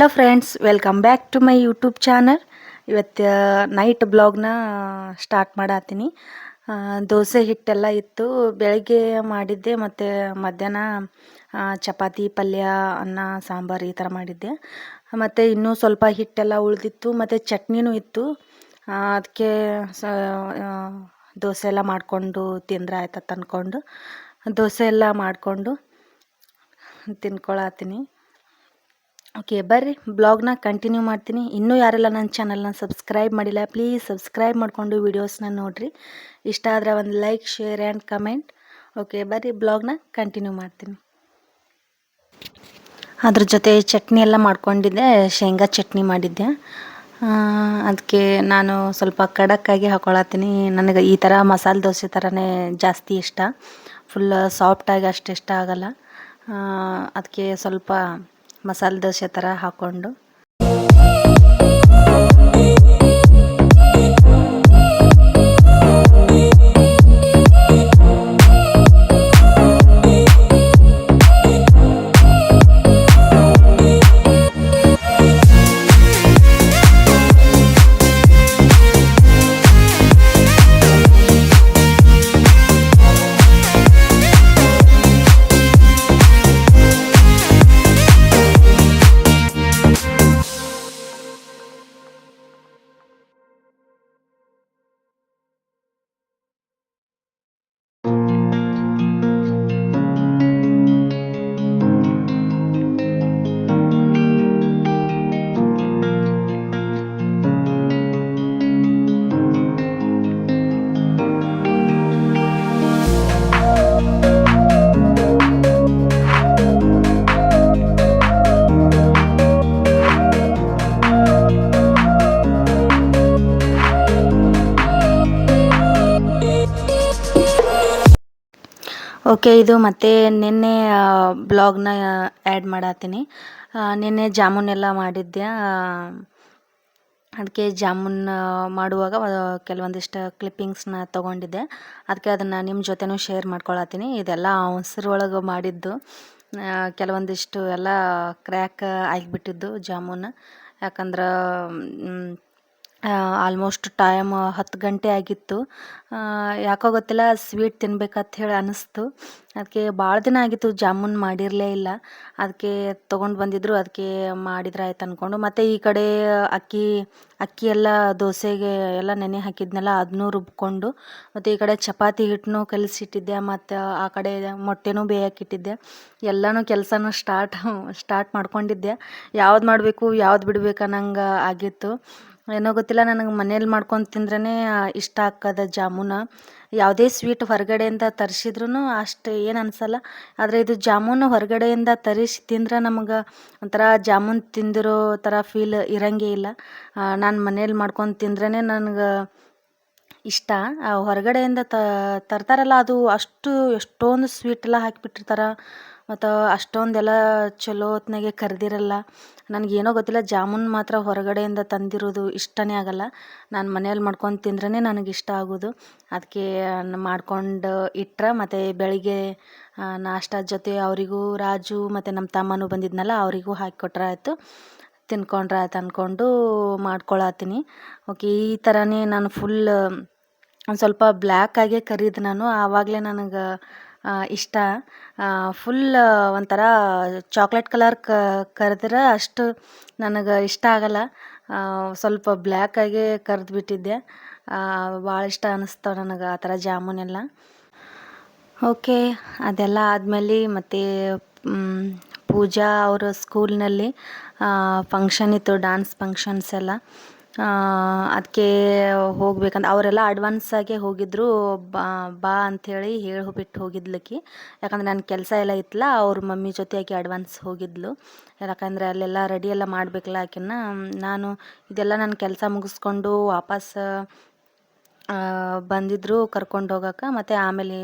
Hello friends welcome back to my YouTube channel ಇವತ್ತು night ಬ್ಲಾಗ್ನ start ಮಾಡತ್ತೀನಿ ದೋಸೆ ಹಿಟ್ಟೆಲ್ಲ ಇತ್ತು. ಬೆಳಗ್ಗೆ ಮಾಡಿದ್ದೆ ಮತ್ತು ಮಧ್ಯಾಹ್ನ ಚಪಾತಿ, ಪಲ್ಯ, ಅನ್ನ, ಸಾಂಬಾರು ಈ ಥರ ಮಾಡಿದ್ದೆ. ಮತ್ತು ಇನ್ನೂ ಸ್ವಲ್ಪ ಹಿಟ್ಟೆಲ್ಲ ಉಳಿದಿತ್ತು. ಮತ್ತು ಚಟ್ನಿನೂ ಇತ್ತು. ಅದಕ್ಕೆ ಸ ದೋಸೆ ಎಲ್ಲ ಮಾಡಿಕೊಂಡು ತಿಂದ್ರೆ ಆಯ್ತತ್ ಅಂದ್ಕೊಂಡು ದೋಸೆ ಎಲ್ಲ ಮಾಡಿಕೊಂಡು ತಿನ್ಕೊಳತ್ತೀನಿ ಓಕೆ ಬರ್ರಿ. ಬ್ಲಾಗ್ನ ಕಂಟಿನ್ಯೂ ಮಾಡ್ತೀನಿ. ಇನ್ನೂ ಯಾರೆಲ್ಲ ನನ್ನ ಚಾನಲ್ನ ಸಬ್ಸ್ಕ್ರೈಬ್ ಮಾಡಿಲ್ಲ ಪ್ಲೀಸ್ ಸಬ್ಸ್ಕ್ರೈಬ್ ಮಾಡಿಕೊಂಡು ವೀಡಿಯೋಸ್ನ ನೋಡಿರಿ. ಇಷ್ಟ ಆದರೆ ಒಂದು like share and comment okay ಬರ್ರಿ. ಬ್ಲಾಗ್ನ ಕಂಟಿನ್ಯೂ ಮಾಡ್ತೀನಿ. ಅದ್ರ ಜೊತೆ ಚಟ್ನಿ ಎಲ್ಲ ಮಾಡ್ಕೊಂಡಿದ್ದೆ, ಶೇಂಗಾ ಚಟ್ನಿ ಮಾಡಿದ್ದೆ. ಅದಕ್ಕೆ ನಾನು ಸ್ವಲ್ಪ ಖಡಕ್ಕಾಗಿ ಹಾಕೊಳತ್ತೀನಿ. ನನಗೆ ಈ ಥರ ಮಸಾಲೆ ದೋಸೆ ಥರನೇ ಜಾಸ್ತಿ ಇಷ್ಟ. ಫುಲ್ ಸಾಫ್ಟಾಗಿ ಅಷ್ಟು ಇಷ್ಟ ಆಗಲ್ಲ. ಅದಕ್ಕೆ ಸ್ವಲ್ಪ ಮಸಾಲೆ ದೋಸೆ ಥರ ಹಾಕ್ಕೊಂಡು ಓಕೆ ಇದು ಮತ್ತೆ ನಿನ್ನೆ ಬ್ಲಾಗ್ನ ಆ್ಯಡ್ ಮಾಡತ್ತೀನಿ ನಿನ್ನೆ ಜಾಮೂನ್ ಎಲ್ಲ ಮಾಡಿದ್ದೆ. ಅದಕ್ಕೆ ಜಾಮೂನ್ ಮಾಡುವಾಗ ಕೆಲವೊಂದಿಷ್ಟು ಕ್ಲಿಪ್ಪಿಂಗ್ಸ್ನ ತೊಗೊಂಡಿದ್ದೆ. ಅದಕ್ಕೆ ಅದನ್ನು ನಿಮ್ಮ ಜೊತೆನೂ ಶೇರ್ ಮಾಡ್ಕೊಳತ್ತೀನಿ ಇದೆಲ್ಲ ಅವಸರೊಳಗೆ ಮಾಡಿದ್ದು. ಕೆಲವೊಂದಿಷ್ಟು ಎಲ್ಲ ಕ್ರ್ಯಾಕ್ ಆಗಿಬಿಟ್ಟಿದ್ದು ಜಾಮೂನ್. ಯಾಕಂದ್ರೆ ಆಲ್ಮೋಸ್ಟ್ ಟೈಮ್ ಹತ್ತು ಗಂಟೆ ಆಗಿತ್ತು. ಯಾಕೋ ಗೊತ್ತಿಲ್ಲ ಸ್ವೀಟ್ ತಿನ್ಬೇಕಂತ ಹೇಳಿ ಅನ್ನಿಸ್ತು ಅದಕ್ಕೆ ಭಾಳ ದಿನ ಆಗಿತ್ತು, ಜಾಮೂನ್ ಮಾಡಿರಲೇ ಇಲ್ಲ. ಅದಕ್ಕೆ ತೊಗೊಂಡು ಬಂದಿದ್ರು ಅದಕ್ಕೆ ಮಾಡಿದ್ರೆ ಆಯ್ತು ಅಂದ್ಕೊಂಡು ಮತ್ತು ಈ ಕಡೆ ಅಕ್ಕಿ ಅಕ್ಕಿ ಎಲ್ಲ ದೋಸೆಗೆ ಎಲ್ಲ ನೆನೆ ಹಾಕಿದ್ನೆಲ್ಲ ಅದನ್ನೂ ರುಬ್ಕೊಂಡು. ಮತ್ತು ಈ ಕಡೆ ಚಪಾತಿ ಹಿಟ್ಟನ್ನು ಕಲಿಸಿಟ್ಟಿದ್ದೆ, ಮತ್ತು ಆ ಕಡೆ ಮೊಟ್ಟೆನೂ ಬೇಯಕ್ಕಿಟ್ಟಿದ್ದೆ ಎಲ್ಲನೂ ಕೆಲಸನೂ ಸ್ಟಾರ್ಟ್ ಸ್ಟಾರ್ಟ್ ಮಾಡ್ಕೊಂಡಿದ್ದೆ. ಯಾವ್ದು ಮಾಡಬೇಕು, ಯಾವ್ದು ಬಿಡಬೇಕು ಅನ್ನಂಗೆ ಆಗಿತ್ತು. ಏನೋ ಗೊತ್ತಿಲ್ಲ, ನನಗೆ ಮನೇಲಿ ಮಾಡ್ಕೊಂಡು ತಿಂದ್ರೇ ಇಷ್ಟ ಆಕ್ಕದ ಜಾಮೂನ. ಯಾವುದೇ ಸ್ವೀಟ್ ಹೊರಗಡೆಯಿಂದ ತರಿಸಿದ್ರೂ ಅಷ್ಟು, ಏನು ಅನಿಸಲ್ಲ. ಆದರೆ ಇದು ಜಾಮೂನು ಹೊರಗಡೆಯಿಂದ ತರಿಸಿ ತಿಂದ್ರೆ ನಮಗೆ ಒಂಥರ ಜಾಮೂನ್ ತಿಂದಿರೋ ಥರ ಫೀಲ್ ಇರಂಗೇ ಇಲ್ಲ. ನಾನು ಮನೇಲಿ ಮಾಡ್ಕೊಂಡು ತಿಂದ್ರೇ ನನಗೆ ಇಷ್ಟ. ಹೊರಗಡೆಯಿಂದ ತರ್ತಾರಲ್ಲ, ಅದು ಅಷ್ಟು ಎಷ್ಟೊಂದು ಸ್ವೀಟ್ ಎಲ್ಲ ಹಾಕಿಬಿಟ್ಟಿರ್ತಾರೆ. ಮತ್ತು ಅಷ್ಟೊಂದೆಲ್ಲ ಚಲೋ ಹೊತ್ನಾಗೆ ಕರೆದಿರಲ್ಲ. ನನಗೇನೋ ಗೊತ್ತಿಲ್ಲ, ಜಾಮೂನ್ ಮಾತ್ರ ಹೊರಗಡೆಯಿಂದ ತಂದಿರೋದು ಇಷ್ಟನೇ ಆಗಲ್ಲ. ನಾನು ಮನೆಯಲ್ಲಿ ಮಾಡ್ಕೊಂಡು ತಿಂದ್ರೇ ನನಗೆ ಇಷ್ಟ ಆಗೋದು ಅದಕ್ಕೆ ಮಾಡ್ಕೊಂಡು ಇಟ್ಟರೆ ಮತ್ತು ಬೆಳಿಗ್ಗೆ ನಾಷ್ಟ ಜೊತೆ ಅವರಿಗೂ ರಾಜು ಮತ್ತು ನಮ್ಮ ತಮ್ಮನೂ ಬಂದಿದ್ನಲ್ಲ, ಅವರಿಗೂ ಹಾಕಿಕೊಟ್ರೆ ಆಯಿತು. ತಿನ್ಕೊಂಡ್ರೆ ಆಯ್ತು ಅಂದ್ಕೊಂಡು ಮಾಡ್ಕೊಳತ್ತೀನಿ ಓಕೆ, ಈ ಥರನೇ ನಾನು ಫುಲ್ ಒಂದು ಸ್ವಲ್ಪ ಬ್ಲ್ಯಾಕಾಗೆ ಕರಿದು ನಾನು. ಆವಾಗಲೇ ನನಗೆ ಇಷ್ಟ. ಫುಲ್ ಒಂಥರ ಚಾಕ್ಲೇಟ್ ಕಲರ್ ಕರೆದ್ರೆ ಅಷ್ಟು ನನಗೆ ಇಷ್ಟ ಆಗಲ್ಲ. ಸ್ವಲ್ಪ ಬ್ಲ್ಯಾಕಾಗೇ ಕರ್ದು ಬಿಟ್ಟಿದ್ದೆ ಭಾಳ ಇಷ್ಟ ಅನ್ನಿಸ್ತಾವೆ ನನಗೆ ಆ ಥರ ಜಾಮೂನೆಲ್ಲ. ಓಕೆ, ಅದೆಲ್ಲ ಆದಮೇಲೆ ಮತ್ತು ಪೂಜಾ ಅವರ ಸ್ಕೂಲ್ನಲ್ಲಿ ಫಂಕ್ಷನ್ ಇತ್ತು ಡಾನ್ಸ್ ಫಂಕ್ಷನ್ಸ್ ಎಲ್ಲ. ಅದಕ್ಕೆ ಹೋಗ್ಬೇಕಂತ ಅವರೆಲ್ಲ ಅಡ್ವಾನ್ಸಾಗೆ ಹೋಗಿದ್ದರು ಬಾ ಬಾ ಅಂಥೇಳಿ ಹೇಳಿ ಬಿಟ್ಟು ಹೋಗಿದ್ಲಕ್ಕಿ ಯಾಕಂದ್ರೆ ನನ್ನ ಕೆಲಸ ಎಲ್ಲ ಇತ್ತಲ್ಲ ಅವ್ರ ಮಮ್ಮಿ ಜೊತೆ ಆಕೆ ಅಡ್ವಾನ್ಸ್ ಹೋಗಿದ್ಲು. ಯಾಕಂದರೆ ಅಲ್ಲೆಲ್ಲ ರೆಡಿ ಎಲ್ಲ ಮಾಡಬೇಕಲ್ಲ ಆಕೆನ ನಾನು ಇದೆಲ್ಲ ನನ್ನ ಕೆಲಸ ಮುಗಿಸ್ಕೊಂಡು ವಾಪಸ್ ಬಂದಿದ್ರು ಕರ್ಕೊಂಡು ಹೋಗೋಕೆ ಮತ್ತು ಆಮೇಲೆ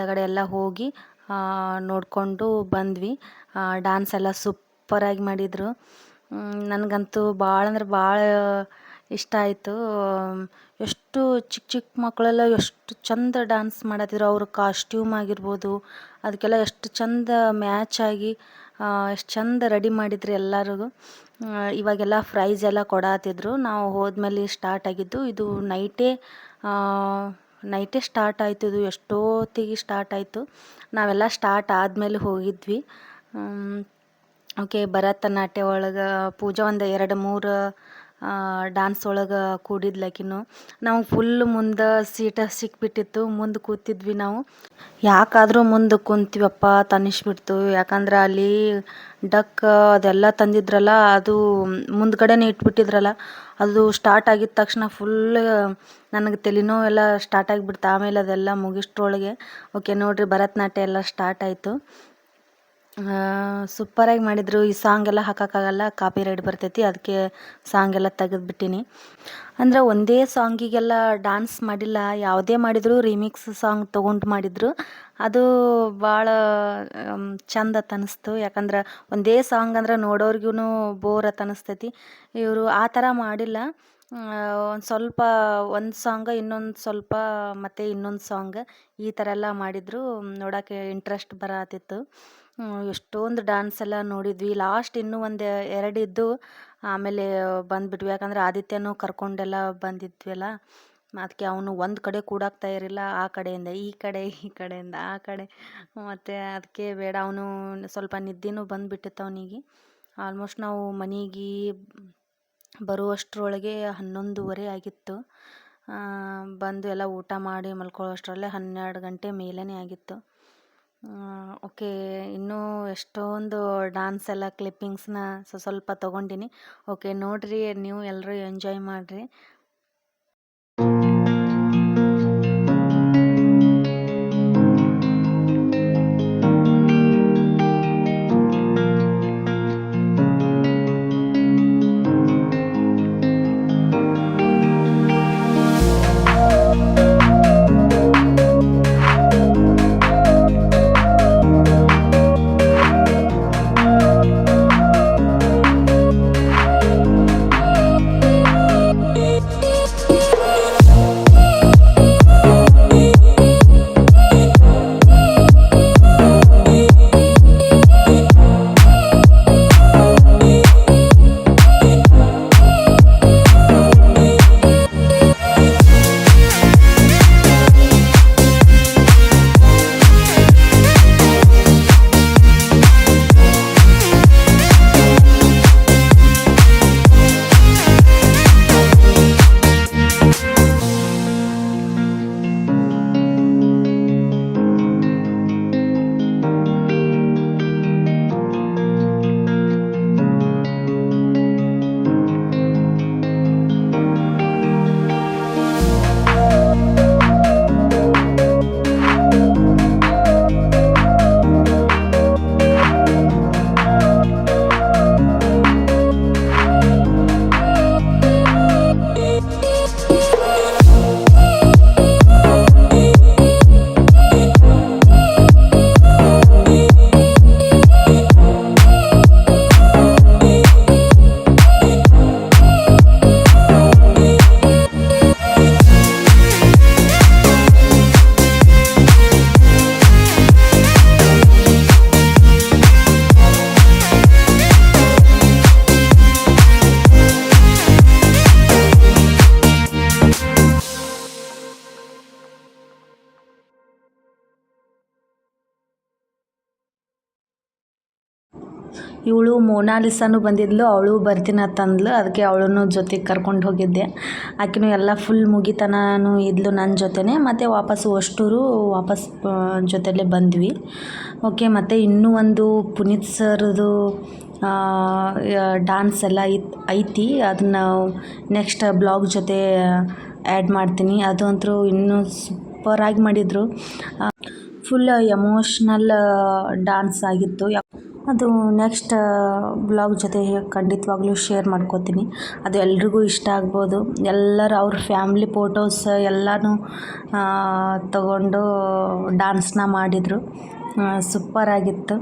ದಗಡೆ ಎಲ್ಲ ಹೋಗಿ ನೋಡಿಕೊಂಡು ಬಂದ್ವಿ. ಡ್ಯಾನ್ಸ್ ಎಲ್ಲ ಸೂಪರಾಗಿ ಮಾಡಿದರು. ನನಗಂತೂ ಭಾಳ ಅಂದ್ರೆ ಭಾಳ ಇಷ್ಟ ಆಯಿತು. ಎಷ್ಟು ಚಿಕ್ಕ ಚಿಕ್ಕ ಮಕ್ಕಳೆಲ್ಲ ಎಷ್ಟು ಚಂದ ಡ್ಯಾನ್ಸ್ ಮಾಡತ್ತಿದ್ರು ಅವ್ರ ಕಾಸ್ಟ್ಯೂಮ್ ಆಗಿರ್ಬೋದು ಅದಕ್ಕೆಲ್ಲ ಎಷ್ಟು ಚಂದ ಮ್ಯಾಚ್ ಆಗಿ ಎಷ್ಟು ಚಂದ ರೆಡಿ ಮಾಡಿದ್ರು ಎಲ್ಲರಿಗೂ. ಇವಾಗೆಲ್ಲ ಪ್ರೈಸ್ ಎಲ್ಲ ಕೊಡಾತಿದ್ರು. ನಾವು ಹೋದ್ಮೇಲೆ ಸ್ಟಾರ್ಟ್ ಆಗಿದ್ದು, ಇದು ನೈಟೇ ನೈಟೇ ಸ್ಟಾರ್ಟ್ ಆಯಿತು. ಇದು ಎಷ್ಟೊತ್ತಿಗೆ ಸ್ಟಾರ್ಟ್ ಆಯಿತು. ನಾವೆಲ್ಲ ಸ್ಟಾರ್ಟ್ ಆದಮೇಲೆ ಹೋಗಿದ್ವಿ. ಓಕೆ, ಭರತನಾಟ್ಯ ಒಳಗೆ ಪೂಜಾ ಒಂದು ಎರಡು ಮೂರು ಡಾನ್ಸ್ ಒಳಗೆ ಕೂಡಿದ್ಲಕಿನು ನಾವು ಫುಲ್ ಮುಂದೆ ಸೀಟ ಸಿಕ್ಬಿಟ್ಟಿತ್ತು, ಮುಂದೆ ಕೂತಿದ್ವಿ ನಾವು. ಯಾಕಾದರೂ ಮುಂದೆ ಕುಂತೀವಪ್ಪ ತನಿಸ್ಬಿಡ್ತು ಯಾಕಂದ್ರೆ ಅಲ್ಲಿ ಡಕ್ ಅದೆಲ್ಲ ತಂದಿದ್ರಲ್ಲ, ಅದು ಮುಂದ್ಗಡೆನೇ ಇಟ್ಬಿಟ್ಟಿದ್ರಲ್ಲ, ಅದು ಸ್ಟಾರ್ಟ್ ಆಗಿದ ತಕ್ಷಣ ಫುಲ್ ನನಗೆ ತಲೆನೋ ಎಲ್ಲ ಸ್ಟಾರ್ಟ್ ಆಗಿಬಿಡ್ತು. ಆಮೇಲೆ ಅದೆಲ್ಲ ಮುಗಿಸ್ಟ್ರೊಳಗೆ, ಓಕೆ ನೋಡಿರಿ ಭರತನಾಟ್ಯ ಎಲ್ಲ ಸ್ಟಾರ್ಟ್ ಆಯಿತು. ಸೂಪರಾಗಿ ಮಾಡಿದರು. ಈ ಸಾಂಗ್ ಎಲ್ಲ ಹಾಕೋಕ್ಕಾಗಲ್ಲ ಕಾಪಿ ರೈಟ್ ಬರ್ತೈತಿ, ಅದಕ್ಕೆ ಸಾಂಗ್ ಎಲ್ಲ ತೆಗೆದ್ಬಿಟ್ಟಿನಿ. ಅಂದ್ರೆ ಒಂದೇ ಸಾಂಗಿಗೆಲ್ಲ ಡಾನ್ಸ್ ಮಾಡಿಲ್ಲ, ಯಾವುದೇ ಮಾಡಿದರೂ ರಿಮಿಕ್ಸ್ ಸಾಂಗ್ ತಗೊಂಡು ಮಾಡಿದರು. ಅದು ಭಾಳ ಚಂದ ಅನಿಸ್ತು ಯಾಕಂದ್ರೆ ಒಂದೇ ಸಾಂಗ್ ಅಂದ್ರೆ ನೋಡೋರ್ಗು ಬೋರ್ ಅತ್ ಅನಿಸ್ತೈತಿ ಇವರು ಆ ಥರ ಮಾಡಿಲ್ಲ. ಒಂದು ಸ್ವಲ್ಪ ಒಂದು ಸಾಂಗ್ ಇನ್ನೊಂದು ಸ್ವಲ್ಪ ಮತ್ತು ಇನ್ನೊಂದು ಸಾಂಗ್ ಈ ಥರ ಎಲ್ಲ ಮಾಡಿದರು. ನೋಡೋಕ್ಕೆ ಇಂಟ್ರೆಸ್ಟ್ ಬರತ್ತಿತ್ತು. ಎಷ್ಟೊಂದು ಡ್ಯಾನ್ಸ್ ಎಲ್ಲ ನೋಡಿದ್ವಿ. ಲಾಸ್ಟ್ ಇನ್ನೂ ಒಂದು ಎರಡು ಇದ್ದು ಆಮೇಲೆ ಬಂದ್ಬಿಟ್ವಿ. ಯಾಕಂದ್ರೆ ಆದಿತ್ಯನೂ ಕರ್ಕೊಂಡೆಲ್ಲ ಬಂದಿದ್ವಲ್ಲ ಅದಕ್ಕೆ ಅವನು ಒಂದು ಕಡೆ ಕೂಡಾಕ್ತಾ ಇರಲಿಲ್ಲ. ಆ ಕಡೆಯಿಂದ ಈ ಕಡೆ, ಈ ಕಡೆಯಿಂದ ಆ ಕಡೆ. ಮತ್ತು ಅದಕ್ಕೆ ಬೇಡ, ಅವನು ಸ್ವಲ್ಪ ನಿದ್ದೆನೂ ಬಂದುಬಿಟ್ಟಿತ್ತು ಅವನಿಗೆ. ಆಲ್ಮೋಸ್ಟ್ ನಾವು ಮನೆಗೆ ಬರುವಷ್ಟರೊಳಗೆ ಹನ್ನೊಂದುವರೆ ಆಗಿತ್ತು. ಬಂದು ಎಲ್ಲ ಊಟ ಮಾಡಿ ಮಲ್ಕೊಳ್ಳೋಷ್ಟರಲ್ಲೇ ಹನ್ನೆರಡು ಗಂಟೆ ಮೇಲೇ ಆಗಿತ್ತು. ಓಕೆ ಇನ್ನೂ ಎಷ್ಟೊಂದು ಡಾನ್ಸ್ ಎಲ್ಲ ಕ್ಲಿಪ್ಪಿಂಗ್ಸ್ನ ಸ್ವಲ್ಪ ತೊಗೊಂಡಿನಿ. ಓಕೆ ನೋಡಿರಿ ನೀವು ಎಲ್ಲರೂ ಎಂಜಾಯ್ ಮಾಡಿರಿ. ಇವಳು ಮೋನಾಲಿಸಾನು ಬಂದಿದ್ಲು, ಅವಳು ಬರ್ತೀನಿ ಅಂತಂದ್ಲು ಅದಕ್ಕೆ ಅವಳನ್ನು ಜೊತೆಗೆ ಕರ್ಕೊಂಡು ಹೋಗಿದ್ದೆ. ಆಕೆನೂ ಎಲ್ಲ ಫುಲ್ ಮುಗಿತನೂ ಇದ್ಲು ನನ್ನ ಜೊತೆನೇ, ಮತ್ತು ವಾಪಸ್ಸು ಅಷ್ಟೂರು ವಾಪಸ್ ಜೊತೆಲೇ ಬಂದ್ವಿ. ಓಕೆ ಮತ್ತು ಇನ್ನೂ ಒಂದು ಪುನೀತ್ ಸರ್ದು ಡಾನ್ಸ್ ಎಲ್ಲ ಐತಿ ಅದನ್ನ ನೆಕ್ಸ್ಟ್ ಬ್ಲಾಗ್ ಜೊತೆ ಆ್ಯಡ್ ಮಾಡ್ತೀನಿ. ಅದು ಅಂತೂ ಇನ್ನೂ ಸೂಪರಾಗಿ ಮಾಡಿದರು. ಫುಲ್ ಎಮೋಷ್ನಲ್ ಡಾನ್ಸ್ ಆಗಿತ್ತು. ಅದು ನೆಕ್ಸ್ಟ್ ಬ್ಲಾಗ್ ಜೊತೆ ಖಂಡಿತವಾಗ್ಲೂ ಶೇರ್ ಮಾಡ್ಕೋತೀನಿ. ಅದು ಎಲ್ರಿಗೂ ಇಷ್ಟ ಆಗ್ಬೋದು. ಎಲ್ಲರೂ ಅವ್ರ ಫ್ಯಾಮ್ಲಿ ಫೋಟೋಸ್ ಎಲ್ಲನೂ ತಗೊಂಡು ಡಾನ್ಸ್ನ ಮಾಡಿದರು. ಸೂಪರಾಗಿತ್ತು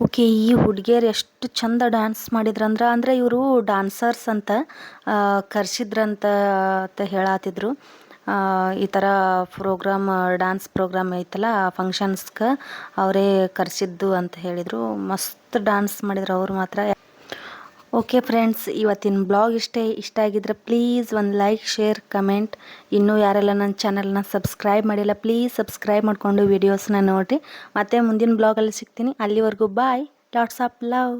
ಓಕೆ, ಈ ಹುಡುಗಿಯರು ಎಷ್ಟು ಚಂದ ಡ್ಯಾನ್ಸ್ ಮಾಡಿದ್ರಂದ್ರೆ, ಅಂದರೆ ಇವರು ಡ್ಯಾನ್ಸರ್ಸ್ ಅಂತ ಕರೆಸಿದ್ರಂತ ಅಂತ ಹೇಳತ್ತಿದ್ರು ಈ ಥರ ಪ್ರೋಗ್ರಾಮ್ ಡ್ಯಾನ್ಸ್ ಪ್ರೋಗ್ರಾಮ್ ಐತಲ್ಲ ಫಂಕ್ಷನ್ಸ್ಗೆ ಅವರೇ ಕರೆಸಿದ್ದು ಅಂತ ಹೇಳಿದರು. ಮಸ್ತ್ ಡ್ಯಾನ್ಸ್ ಮಾಡಿದ್ರು ಅವ್ರು ಮಾತ್ರ. ಓಕೆ ಫ್ರೆಂಡ್ಸ್ ಇವತ್ತಿನ ಬ್ಲಾಗ್ ಇಷ್ಟೇ, ಇಷ್ಟ ಆಗಿದ್ರೆ ಪ್ಲೀಸ್ ಒಂದು ಲೈಕ್ ಶೇರ್ ಕಮೆಂಟ್ ಇನ್ನೂ ಯಾರೆಲ್ಲ ನನ್ನ ಚಾನಲ್ನ ಸಬ್ಸ್ಕ್ರೈಬ್ ಮಾಡಿಲ್ಲ ಪ್ಲೀಸ್ ಸಬ್ಸ್ಕ್ರೈಬ್ ಮಾಡಿಕೊಂಡು ವೀಡಿಯೋಸ್ನ ನೋಡಿರಿ ಮತ್ತೆ ಮುಂದಿನ ಬ್ಲಾಗಲ್ಲಿ ಸಿಗ್ತೀನಿ. ಅಲ್ಲಿವರೆಗೂ ಬಾಯ್ ಲಾಟ್ಸ್ ಆಫ್ ಲವ್